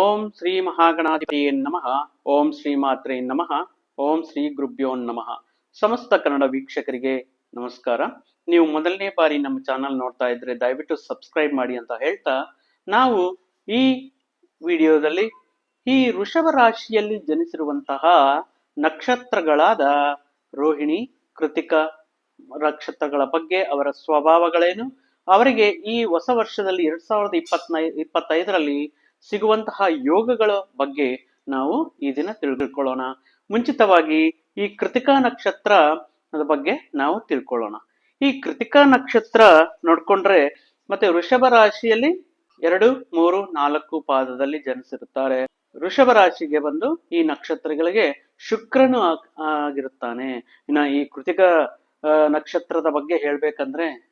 ಓಂ ಶ್ರೀ ಮಹಾಗಣಾಧಿಪತಿಯೇ ನಮಃ. ಓಂ ಶ್ರೀ ಮಾತ್ರೆ ನಮಃ. ಓಂ ಶ್ರೀ ಗುರುಭ್ಯೋ ನಮಃ. ಸಮಸ್ತ ಕನ್ನಡ ವೀಕ್ಷಕರಿಗೆ ನಮಸ್ಕಾರ. ನೀವು ಮೊದಲನೇ ಬಾರಿ ನಮ್ಮ ಚಾನಲ್ ನೋಡ್ತಾ ಇದ್ರೆ ದಯವಿಟ್ಟು ಸಬ್ಸ್ಕ್ರೈಬ್ ಮಾಡಿ ಅಂತ ಹೇಳ್ತಾ, ನಾವು ಈ ವಿಡಿಯೋದಲ್ಲಿ ಈ ವೃಷಭ ರಾಶಿಯಲ್ಲಿ ಜನಿಸಿರುವಂತಹ ನಕ್ಷತ್ರಗಳಾದ ರೋಹಿಣಿ, ಕೃತಿಕ ನಕ್ಷತ್ರಗಳ ಬಗ್ಗೆ ಅವರ ಸ್ವಭಾವಗಳೇನು? ಅವರಿಗೆ ಈ ಹೊಸ ವರ್ಷದಲ್ಲಿ ಎರಡ್ ಸಾವಿರದ ಇಪ್ಪತ್ನೈ, ಇಪ್ಪತ್ತೈದರಲ್ಲಿ ಸಿಗುವಂತಹ ಯೋಗಗಳ ಬಗ್ಗೆ ನಾವು ಈ ದಿನ ತಿಳಿದುಕೊಳ್ಳೋಣ ಮುಂಚಿತವಾಗಿ ಈ ಕೃತಿಕಾ ನಕ್ಷತ್ರ ಬಗ್ಗೆ ನಾವು ತಿಳ್ಕೊಳ್ಳೋಣ ಈ ಕೃತಿಕಾ ನಕ್ಷತ್ರ ನೋಡ್ಕೊಂಡ್ರೆ ಮತ್ತೆ ವೃಷಭ ರಾಶಿಯಲ್ಲಿ ಎರಡು, ಮೂರು, ನಾಲ್ಕು ಪಾದದಲ್ಲಿ ಜನಿಸಿರುತ್ತಾರೆ. ವೃಷಭ ರಾಶಿಗೆ ಬಂದು ಈ ನಕ್ಷತ್ರಗಳಿಗೆ ಶುಕ್ರನು ಆಗ್- ಆಗಿರುತ್ತಾನೆ. ಇನ್ನ ಈ ಕೃತಿಕ ನಕ್ಷತ್ರದ ಬಗ್ಗೆ ಹೇಳ್ಬೇಕಂದ್ರೆ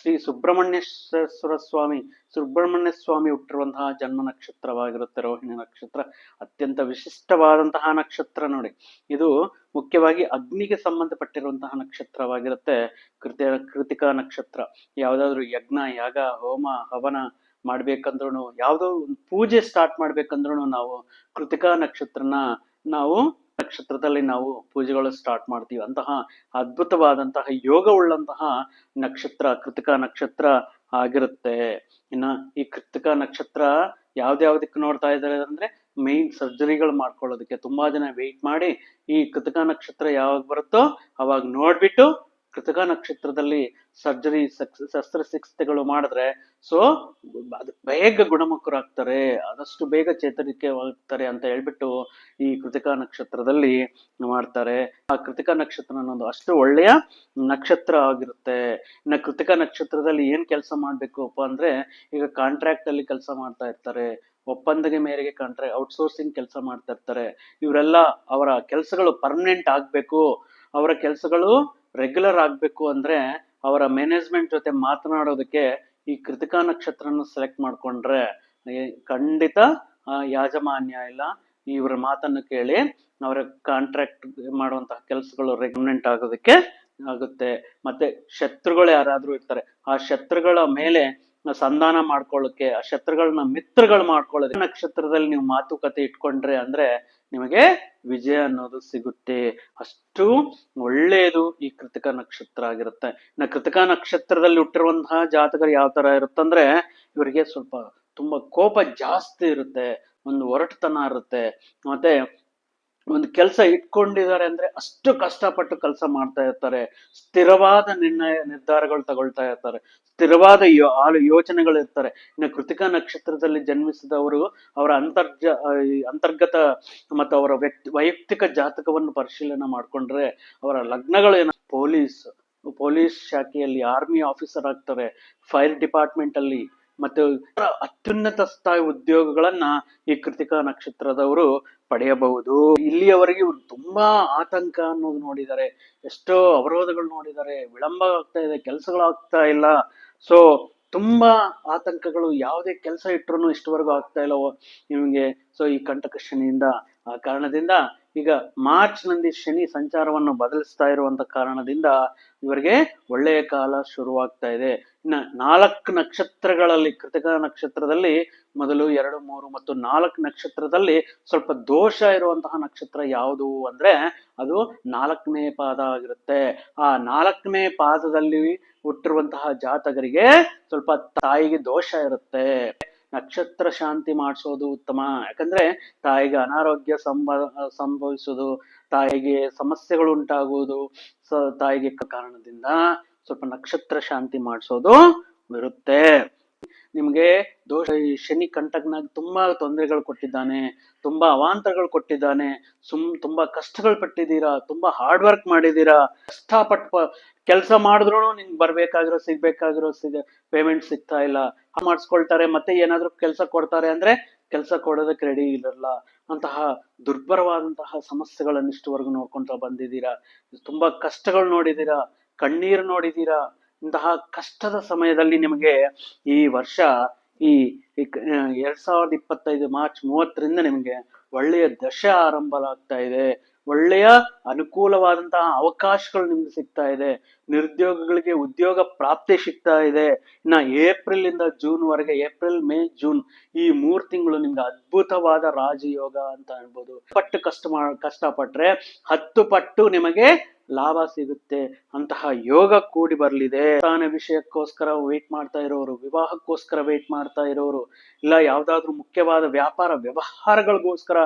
ಶ್ರೀ ಸುಬ್ರಹ್ಮಣ್ಯೇಶ್ವರ ಸ್ವಾಮಿ ಸುಬ್ರಹ್ಮಣ್ಯ ಸ್ವಾಮಿ ಹುಟ್ಟಿರುವಂತಹ ಜನ್ಮ ನಕ್ಷತ್ರವಾಗಿರುತ್ತೆ ರೋಹಿಣಿ ನಕ್ಷತ್ರ. ಅತ್ಯಂತ ವಿಶಿಷ್ಟವಾದಂತಹ ನಕ್ಷತ್ರ ನೋಡಿ. ಇದು ಮುಖ್ಯವಾಗಿ ಅಗ್ನಿಗೆ ಸಂಬಂಧಪಟ್ಟಿರುವಂತಹ ನಕ್ಷತ್ರವಾಗಿರುತ್ತೆ. ಕೃತಿ, ಕೃತಿಕಾ ನಕ್ಷತ್ರ. ಯಾವ್ದಾದ್ರು ಯಜ್ಞ, ಯಾಗ, ಹೋಮ, ಹವನ ಮಾಡ್ಬೇಕಂದ್ರೂ ಯಾವುದೋ ಒಂದು ಪೂಜೆ ಸ್ಟಾರ್ಟ್ ಮಾಡ್ಬೇಕಂದ್ರೂ ನಾವು ಕೃತಿಕಾ ನಕ್ಷತ್ರನ ನಾವು ನಕ್ಷತ್ರದಲ್ಲಿ ನಾವು ಪೂಜೆಗಳು ಸ್ಟಾರ್ಟ್ ಮಾಡ್ತೀವಿ. ಅಂತಹ ಅದ್ಭುತವಾದಂತಹ ಯೋಗವುಳ್ಳಂತಹ ನಕ್ಷತ್ರ, ಕೃತಕ ನಕ್ಷತ್ರ ಆಗಿರುತ್ತೆ. ಇನ್ನ ಈ ಕೃತಕ ನಕ್ಷತ್ರ ಯಾವ್ದ್ಯಾವ್ದಕ್ಕೆ ನೋಡ್ತಾ ಇದ್ದಾರೆ ಅಂದ್ರೆ ಮೈನ್ ಸರ್ಜರಿಗಳು ಮಾಡ್ಕೊಳ್ಳೋದಕ್ಕೆ. ತುಂಬಾ ಜನ ವೆಯ್ಟ್ ಮಾಡಿ ಈ ಕೃತಕ ನಕ್ಷತ್ರ ಯಾವಾಗ ಬರುತ್ತೋ ಅವಾಗ ನೋಡ್ಬಿಟ್ಟು ಕೃತಿಕಾ ನಕ್ಷತ್ರದಲ್ಲಿ ಸರ್ಜರಿ ಶಸ್ತ್ರಚಿಕಿತ್ಸೆಗಳು ಮಾಡಿದ್ರೆ ಸೊ ಅದು ಬೇಗ ಗುಣಮುಖರಾಗ್ತಾರೆ, ಆದಷ್ಟು ಬೇಗ ಚೇತರಿಕೆವಾಗ್ತಾರೆ ಅಂತ ಹೇಳ್ಬಿಟ್ಟು ಈ ಕೃತಿಕಾ ನಕ್ಷತ್ರದಲ್ಲಿ ಮಾಡ್ತಾರೆ. ಆ ಕೃತಿಕಾ ನಕ್ಷತ್ರ ಅನ್ನೋದು ಅಷ್ಟು ಒಳ್ಳೆಯ ನಕ್ಷತ್ರ ಆಗಿರುತ್ತೆ. ಇನ್ನು ಕೃತಿಕಾ ನಕ್ಷತ್ರದಲ್ಲಿ ಏನ್ ಕೆಲಸ ಮಾಡ್ಬೇಕಪ್ಪ ಅಂದ್ರೆ, ಈಗ ಕಾಂಟ್ರಾಕ್ಟ್ ಅಲ್ಲಿ ಕೆಲಸ ಮಾಡ್ತಾ ಇರ್ತಾರೆ. ಒಪ್ಪಂದಗೆ ಮೇರೆಗೆ ಕಾಂಟ್ರಾಕ್ಟ್ ಔಟ್ಸೋರ್ಸಿಂಗ್ ಕೆಲಸ ಮಾಡ್ತಾ ಇರ್ತಾರೆ. ಇವರೆಲ್ಲ ಅವರ ಕೆಲಸಗಳು ಪರ್ಮನೆಂಟ್ ಆಗ್ಬೇಕು. ಅವರ ಕೆಲಸಗಳು ರೆಗ್ಯುಲರ್ ಆಗಬೇಕು ಅಂದ್ರೆ ಅವರ ಮ್ಯಾನೇಜ್ಮೆಂಟ್ ಜೊತೆ ಮಾತನಾಡೋದಕ್ಕೆ ಈ ಕೃತಿಕಾ ನಕ್ಷತ್ರನ ಸೆಲೆಕ್ಟ್ ಮಾಡ್ಕೊಂಡ್ರೆ ಖಂಡಿತ ಯಾಜಮಾನ್ಯ ಇಲ್ಲ. ಇವರ ಮಾತನ್ನು ಕೇಳಿ ಅವರ ಕಾಂಟ್ರಾಕ್ಟ್ ಮಾಡುವಂತಹ ಕೆಲಸಗಳು ರೆಗ್ಯುಮೆಂಟ್ ಆಗೋದಕ್ಕೆ ಆಗುತ್ತೆ. ಮತ್ತೆ ಶತ್ರುಗಳು ಯಾರಾದರೂ ಇರ್ತಾರೆ, ಆ ಶತ್ರುಗಳ ಮೇಲೆ ಸಂಧಾನ ಮಾಡ್ಕೊಳ್ಳೋಕೆ ಆ ಶತ್ರುಗಳನ್ನ ಮಿತ್ರಗಳು ಮಾಡ್ಕೊಳ್ಳೋದಕ್ಕೆ ನಕ್ಷತ್ರದಲ್ಲಿ ನೀವು ಮಾತುಕತೆ ಇಟ್ಕೊಂಡ್ರೆ ಅಂದ್ರೆ ನಿಮಗೆ ವಿಜಯ ಅನ್ನೋದು ಸಿಗುತ್ತೆ. ಅಷ್ಟು ಒಳ್ಳೆಯದು ಈ ಕೃತಕ ನಕ್ಷತ್ರ ಆಗಿರುತ್ತೆ. ಇನ್ನು ಕೃತಿಕಾ ನಕ್ಷತ್ರದಲ್ಲಿ ಹುಟ್ಟಿರುವಂತಹ ಜಾತಕರು ಯಾವ ತರ ಇರುತ್ತಂದ್ರೆ ಇವರಿಗೆ ಸ್ವಲ್ಪ ತುಂಬಾ ಕೋಪ ಜಾಸ್ತಿ ಇರುತ್ತೆ. ಒಂದು ಒರಟುತನ ಇರುತ್ತೆ. ಮತ್ತೆ ಒಂದು ಕೆಲಸ ಇಟ್ಕೊಂಡಿದ್ದಾರೆ ಅಂದ್ರೆ ಅಷ್ಟು ಕಷ್ಟಪಟ್ಟು ಕೆಲಸ ಮಾಡ್ತಾ ಇರ್ತಾರೆ. ಸ್ಥಿರವಾದ ನಿರ್ಣಯ, ನಿರ್ಧಾರಗಳು ತಗೊಳ್ತಾ ಇರ್ತಾರೆ. ಸ್ಥಿರವಾದ ಯೋ ಯೋಚನೆಗಳು ಇರ್ತಾರೆ. ಇನ್ನು ಕೃತಿಕಾ ನಕ್ಷತ್ರದಲ್ಲಿ ಜನ್ಮಿಸಿದವರು ಅವರ ಅಂತರ್ಜ ಅಂತರ್ಗತ ಮತ್ತು ಅವರ ವ್ಯಕ್ತಿ, ವೈಯಕ್ತಿಕ ಜಾತಕವನ್ನು ಪರಿಶೀಲನೆ ಮಾಡ್ಕೊಂಡ್ರೆ ಅವರ ಲಗ್ನಗಳು ಏನ, ಪೊಲೀಸ್ ಪೊಲೀಸ್ ಶಾಖೆಯಲ್ಲಿ ಆರ್ಮಿ ಆಫೀಸರ್ ಆಗ್ತಾರೆ ಫೈರ್ ಡಿಪಾರ್ಟ್ಮೆಂಟ್ ಅಲ್ಲಿ ಮತ್ತೆ ಅತ್ಯುನ್ನತ ಸ್ಥಾಯಿ ಉದ್ಯೋಗಗಳನ್ನ ಈ ಕೃತಿಕಾ ನಕ್ಷತ್ರದವರು ಪಡೆಯಬಹುದು. ಇಲ್ಲಿಯವರೆಗೆ ಇವ್ರು ತುಂಬಾ ಆತಂಕ ಅನ್ನೋದು ನೋಡಿದ್ದಾರೆ. ಎಷ್ಟೋ ಅವರೋಧಗಳು ನೋಡಿದ್ದಾರೆ. ವಿಳಂಬ ಆಗ್ತಾ ಇದೆ, ಕೆಲಸಗಳಾಗ್ತಾ ಇಲ್ಲ. ಸೊ ತುಂಬಾ ಆತಂಕಗಳು ಯಾವುದೇ ಕೆಲಸ ಇಟ್ರು ಇಷ್ಟವರೆಗೂ ಆಗ್ತಾ ಇಲ್ಲವೋ ನಿಮಗೆ. ಸೊ ಈ ಕಂಟಕ ಶನಿಯಿಂದ ಆ ಕಾರಣದಿಂದ ಈಗ ಮಾರ್ಚ್ನಲ್ಲಿ ಶನಿ ಸಂಚಾರವನ್ನು ಬದಲಿಸ್ತಾ ಇರುವಂತ ಕಾರಣದಿಂದ ಇವರಿಗೆ ಒಳ್ಳೆಯ ಕಾಲ ಶುರುವಾಗ್ತಾ ಇದೆ. ಇನ್ನ ನಾಲ್ಕು ನಕ್ಷತ್ರಗಳಲ್ಲಿ, ಕೃತಕ ನಕ್ಷತ್ರದಲ್ಲಿ ಮೊದಲು ಎರಡು, ಮೂರು ಮತ್ತು ನಾಲ್ಕು ನಕ್ಷತ್ರದಲ್ಲಿ ಸ್ವಲ್ಪ ದೋಷ ಇರುವಂತಹ ನಕ್ಷತ್ರ ಯಾವುದು ಅಂದ್ರೆ ಅದು ನಾಲ್ಕನೇ ಪಾದ ಆಗಿರುತ್ತೆ. ಆ ನಾಲ್ಕನೇ ಪಾದದಲ್ಲಿ ಹುಟ್ಟಿರುವಂತಹ ಜಾತಕರಿಗೆ ಸ್ವಲ್ಪ ತಾಯಿಗೆ ದೋಷ ಇರುತ್ತೆ. ನಕ್ಷತ್ರ ಶಾಂತಿ ಮಾಡಿಸೋದು ಉತ್ತಮ. ಯಾಕಂದ್ರೆ ತಾಯಿಗೆ ಅನಾರೋಗ್ಯ ಸಂಭ, ಸಂಭವಿಸೋದು, ತಾಯಿಗೆ ಸಮಸ್ಯೆಗಳು ಉಂಟಾಗುವುದು ಸ, ತಾಯಿಗೆ ಕಾರಣದಿಂದ ಸ್ವಲ್ಪ ನಕ್ಷತ್ರ ಶಾಂತಿ ಮಾಡಿಸೋದು ಇರುತ್ತೆ ನಿಮ್ಗೆ ದೋಷ, ಈ ಶನಿ ಕಂಟಕ್ನಾಗ ತುಂಬಾ ತೊಂದರೆಗಳು ಕೊಟ್ಟಿದ್ದಾನೆ, ತುಂಬಾ ಅವಾಂತರಗಳು ಕೊಟ್ಟಿದ್ದಾನೆ, ಸುಮ್ ತುಂಬಾ ಕಷ್ಟಗಳು ಪಟ್ಟಿದ್ದೀರಾ, ತುಂಬಾ ಹಾರ್ಡ್ ವರ್ಕ್ ಮಾಡಿದ್ದೀರಾ, ಕಷ್ಟಪಟ್ಟ ಕೆಲಸ ಮಾಡಿದ್ರು ನಿಮ್ಗೆ ಬರ್ಬೇಕಾಗಿರೋ, ಸಿಗ್ಬೇಕಾಗಿರೋ ಸಿಗ ಪೇಮೆಂಟ್ ಸಿಗ್ತಾ ಇಲ್ಲ. ಮಾಡಿಸ್ಕೊಳ್ತಾರೆ, ಮತ್ತೆ ಏನಾದ್ರೂ ಕೆಲಸ ಕೊಡ್ತಾರೆ ಅಂದ್ರೆ ಕೆಲಸ ಕೊಡೋದಕ್ಕೆ ರೆಡಿ ಇರಲ್ಲ. ಅಂತಹ ದುರ್ಬರವಾದಂತಹ ಸಮಸ್ಯೆಗಳನ್ನ ಇಷ್ಟುವರೆಗೂ ನೋಡ್ಕೊಂತ ಬಂದಿದ್ದೀರಾ. ತುಂಬಾ ಕಷ್ಟಗಳು ನೋಡಿದ್ದೀರಾ, ಕಣ್ಣೀರು ನೋಡಿದ್ದೀರಾ ಇಂತಹ ಕಷ್ಟದ ಸಮಯದಲ್ಲಿ ನಿಮಗೆ ಈ ವರ್ಷ ಈ ಎರಡ್ ಸಾವಿರದ ಇಪ್ಪತ್ತೈದು ಮಾರ್ಚ್ ಮೂವತ್ತರಿಂದ ನಿಮಗೆ ಒಳ್ಳೆಯ ದಶೆ ಆರಂಭವಾಗ್ತಾ ಇದೆ. ಒಳ್ಳೆಯ ಅನುಕೂಲವಾದಂತಹ ಅವಕಾಶಗಳು ನಿಮ್ಗೆ ಸಿಗ್ತಾ ಇದೆ. ನಿರುದ್ಯೋಗಿಗಳಿಗೆ ಉದ್ಯೋಗ ಪ್ರಾಪ್ತಿ ಸಿಗ್ತಾ ಇದೆ. ಇನ್ನ ಏಪ್ರಿಲ್ ಇಂದ ಜೂನ್ ವರೆಗೆ ಏಪ್ರಿಲ್, ಮೇ, ಜೂನ್ ಈ ಮೂರ್ ತಿಂಗಳು ನಿಮ್ಗೆ ಅದ್ಭುತವಾದ ರಾಜಯೋಗ ಅಂತ ಹೇಳ್ಬೋದು ಪಟ್ಟು ಕಷ್ಟ ಕಷ್ಟಪಟ್ರೆ ಹತ್ತು ಪಟ್ಟು ನಿಮಗೆ ಲಾಭ ಸಿಗುತ್ತೆ ಅಂತಹ ಯೋಗ ಕೂಡಿ ಬರಲಿದೆ. ಸ್ಥಾನ ವಿಷಯಕ್ಕೋಸ್ಕರ ವೇಟ್ ಮಾಡ್ತಾ ಇರೋರು, ವಿವಾಹಕ್ಕೋಸ್ಕರ ವೇಟ್ ಮಾಡ್ತಾ ಇರೋರು, ಇಲ್ಲ ಯಾವ್ದಾದ್ರು ಮುಖ್ಯವಾದ ವ್ಯಾಪಾರ ವ್ಯವಹಾರಗಳಿಗೋಸ್ಕರ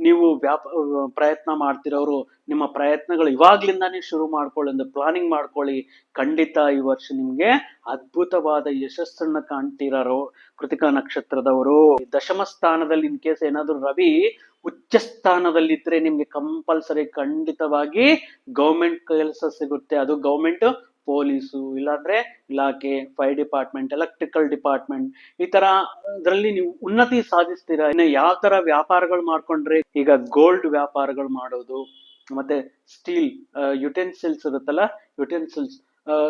ನೀವು ವ್ಯಾಪ, ಪ್ರಯತ್ನ ಮಾಡ್ತಿರೋರು, ನಿಮ್ಮ ಪ್ರಯತ್ನಗಳು ಇವಾಗ್ಲಿಂದಾನೇ ಶುರು ಮಾಡ್ಕೊಳ್ಳಿ ಒಂದು ಪ್ಲಾನಿಂಗ್ ಮಾಡ್ಕೊಳ್ಳಿ. ಖಂಡಿತ ಈ ವರ್ಷ ನಿಮ್ಗೆ ಅದ್ಭುತವಾದ ಯಶಸ್ಸನ್ನ ಕಾಣ್ತಿರೋ ಕೃತಿಕಾ ನಕ್ಷತ್ರದವರು. ದಶಮ ಸ್ಥಾನದಲ್ಲಿ ಇನ್ ಕೇಸ್ ಏನಾದ್ರು ರವಿ ಉಚ್ಚ ಸ್ಥಾನದಲ್ಲಿದ್ರೆ ನಿಮ್ಗೆ ಕಂಪಲ್ಸರಿ ಖಂಡಿತವಾಗಿ ಗೌರ್ಮೆಂಟ್ ಕೆಲಸ ಸಿಗುತ್ತೆ. ಅದು ಗೌರ್ಮೆಂಟ್ ಪೊಲೀಸು ಇಲ್ಲಾಂದ್ರೆ ಇಲಾಖೆ ಫೈರ್ ಡಿಪಾರ್ಟ್ಮೆಂಟ್ ಎಲೆಕ್ಟ್ರಿಕಲ್ ಡಿಪಾರ್ಟ್ಮೆಂಟ್ ಈ ತರ ಇದರಲ್ಲಿ ನೀವು ಉನ್ನತಿ ಸಾಧಿಸ್ತೀರಾ? ಇನ್ನು ಯಾವ ತರ ವ್ಯಾಪಾರಗಳು ಮಾಡ್ಕೊಂಡ್ರೆ? ಈಗ ಗೋಲ್ಡ್ ವ್ಯಾಪಾರಗಳು ಮಾಡೋದು, ಮತ್ತೆ ಸ್ಟೀಲ್ ಯುಟೆನ್ಸಿಲ್ಸ್ ಇರುತ್ತಲ್ಲ ಯುಟೆನ್ಸಿಲ್ಸ್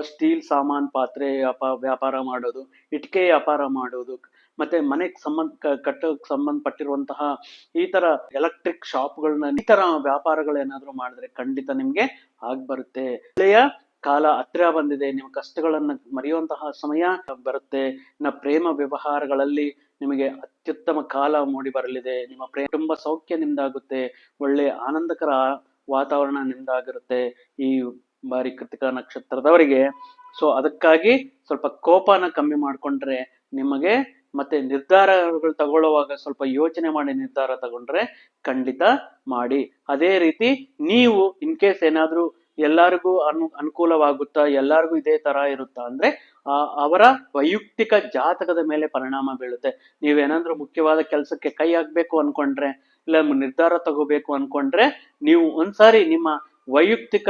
ಸ್ಟೀಲ್ ಸಾಮಾನ್ ಪಾತ್ರೆ ವ್ಯಾಪ- ವ್ಯಾಪಾರ ಮಾಡೋದು, ಇಟ್ಕೆ ವ್ಯಾಪಾರ ಮಾಡೋದು ಮತ್ತೆ ಮನೆಗೆ ಸಂಬಂಧ ಕಟ್ಟಕ್ಕೆ ಕಟ್ಟೋಕ್ ಸಂಬಂಧಪಟ್ಟಿರುವಂತಹ ಈ ತರ ಎಲೆಕ್ಟ್ರಿಕ್ ಶಾಪ್ಗಳನ್ನ ಈ ತರ ವ್ಯಾಪಾರಗಳು ಏನಾದ್ರು ಮಾಡಿದ್ರೆ ಖಂಡಿತ ನಿಮ್ಗೆ ಆಗ್ ಬರುತ್ತೆ. ಒಳ್ಳೆಯ ಕಾಲ ಹತ್ರ ಬಂದಿದೆ, ನಿಮ್ಮ ಕಷ್ಟಗಳನ್ನ ಮರೆಯುವಂತಹ ಸಮಯ ಬರುತ್ತೆ. ಇನ್ನ ಪ್ರೇಮ ವ್ಯವಹಾರಗಳಲ್ಲಿ ನಿಮಗೆ ಅತ್ಯುತ್ತಮ ಕಾಲ ಮೂಡಿ ಬರಲಿದೆ. ನಿಮ್ಮ ಪ್ರೇಮ ತುಂಬಾ ಸೌಖ್ಯ ನಿಮ್ದಾಗುತ್ತೆ, ಒಳ್ಳೆ ಆನಂದಕರ ವಾತಾವರಣ ನಿಮ್ದಾಗಿರುತ್ತೆ ಈ ಬಾರಿ ಕೃತಿಕಾ ನಕ್ಷತ್ರದವರಿಗೆ. ಸೊ ಅದಕ್ಕಾಗಿ ಸ್ವಲ್ಪ ಕೋಪನ ಕಮ್ಮಿ ಮಾಡ್ಕೊಂಡ್ರೆ ನಿಮಗೆ ಮತ್ತೆ ನಿರ್ಧಾರಗಳು ತಗೊಳ್ಳುವಾಗ ಸ್ವಲ್ಪ ಯೋಚನೆ ಮಾಡಿ ನಿರ್ಧಾರ ತಗೊಂಡ್ರೆ ಖಂಡಿತ ಮಾಡಿ. ಅದೇ ರೀತಿ ನೀವು ಇನ್ ಕೇಸ್ ಏನಾದ್ರೂ ಎಲ್ಲರಿಗೂ ಅನು, ಅನುಕೂಲವಾಗುತ್ತಾ, ಎಲ್ಲರಿಗೂ ಇದೇ ತರ ಇರುತ್ತಾ ಅಂದ್ರೆ ಅವರ ವೈಯಕ್ತಿಕ ಜಾತಕದ ಮೇಲೆ ಪರಿಣಾಮ ಬೀಳುತ್ತೆ. ನೀವೇನಾದ್ರೂ ಮುಖ್ಯವಾದ ಕೆಲಸಕ್ಕೆ ಕೈ ಹಾಕ್ಬೇಕು ಅನ್ಕೊಂಡ್ರೆ, ಇಲ್ಲ ನಿರ್ಧಾರ ತಗೋಬೇಕು ಅನ್ಕೊಂಡ್ರೆ, ನೀವು ಒಂದ್ಸಾರಿ ನಿಮ್ಮ ವೈಯಕ್ತಿಕ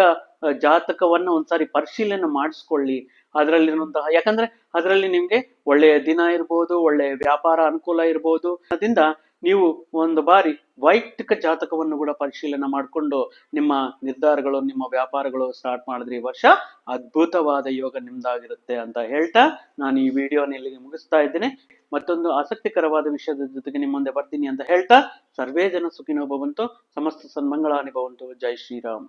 ಜಾತಕವನ್ನ ಒಂದ್ಸಾರಿ ಪರಿಶೀಲನೆ ಮಾಡಿಸ್ಕೊಳ್ಳಿ. ಅದರಲ್ಲಿರುವಂತಹ, ಯಾಕಂದ್ರೆ ಅದರಲ್ಲಿ ನಿಮ್ಗೆ ಒಳ್ಳೆಯ ದಿನ ಇರ್ಬೋದು, ಒಳ್ಳೆಯ ವ್ಯಾಪಾರ ಅನುಕೂಲ ಇರ್ಬೋದು. ಅದರಿಂದ ನೀವು ಒಂದು ಬಾರಿ ವೈಯಕ್ತಿಕ ಜಾತಕವನ್ನು ಕೂಡ ಪರಿಶೀಲನೆ ಮಾಡಿಕೊಂಡು ನಿಮ್ಮ ನಿರ್ಧಾರಗಳು, ನಿಮ್ಮ ವ್ಯಾಪಾರಗಳು ಸ್ಟಾರ್ಟ್ ಮಾಡಿದ್ರೆ ಈ ವರ್ಷ ಅದ್ಭುತವಾದ ಯೋಗ ನಿಮ್ದಾಗಿರುತ್ತೆ ಅಂತ ಹೇಳ್ತಾ ನಾನು ಈ ವಿಡಿಯೋನ ಇಲ್ಲಿಗೆ ಮುಗಿಸ್ತಾ ಇದ್ದೇನೆ. ಮತ್ತೊಂದು ಆಸಕ್ತಿಕರವಾದ ವಿಷಯದ ಜೊತೆಗೆ ನಿಮ್ಮ ಮುಂದೆ ಬರ್ತೀನಿ ಅಂತ ಹೇಳ್ತಾ. ಸರ್ವೇ ಜನ ಸುಖಿನೋ ಭವಂತು ಸಮಸ್ತ ಸನ್ಮಂಗಳಾನಿ ಭವಂತು ಜೈ ಶ್ರೀರಾಮ್.